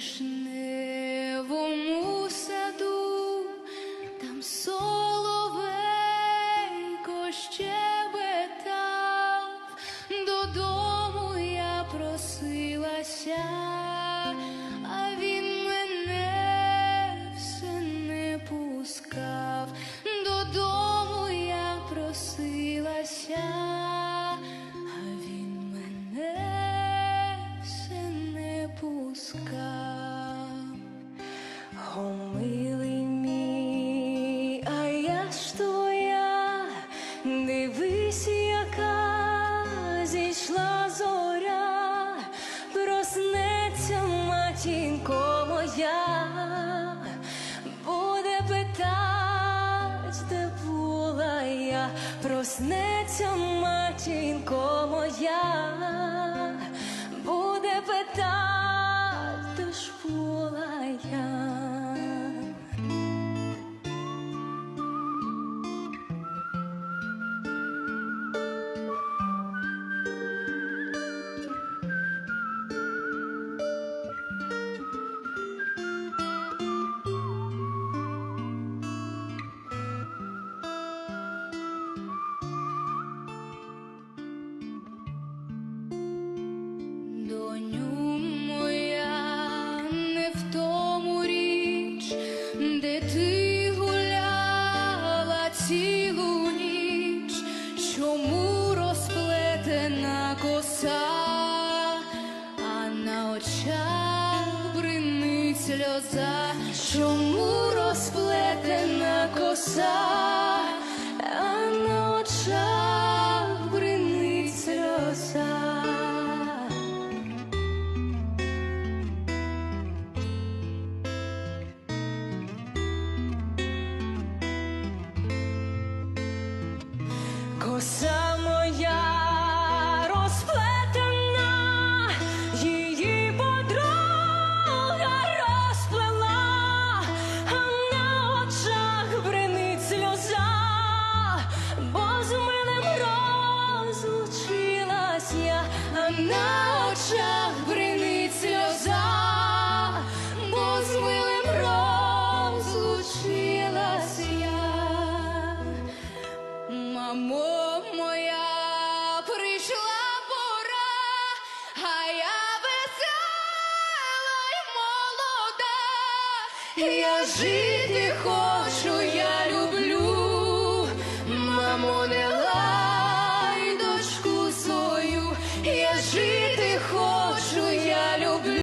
вишневому саду, там соловейко щебетав, додому я просилася, дивись, яка зійшла зоря, проснеться матінко моя, буде питать, де була я, проснеться матінко моя, буде питать, де ж була коса, а на очах бринить сльоза, чому розплетена коса, а на очах бринить сльоза. Коса моя на очах бринить сльоза, бо з милим розлучилась я. Мамо моя, прийшла пора, а я весела й молода. Я жити хочу,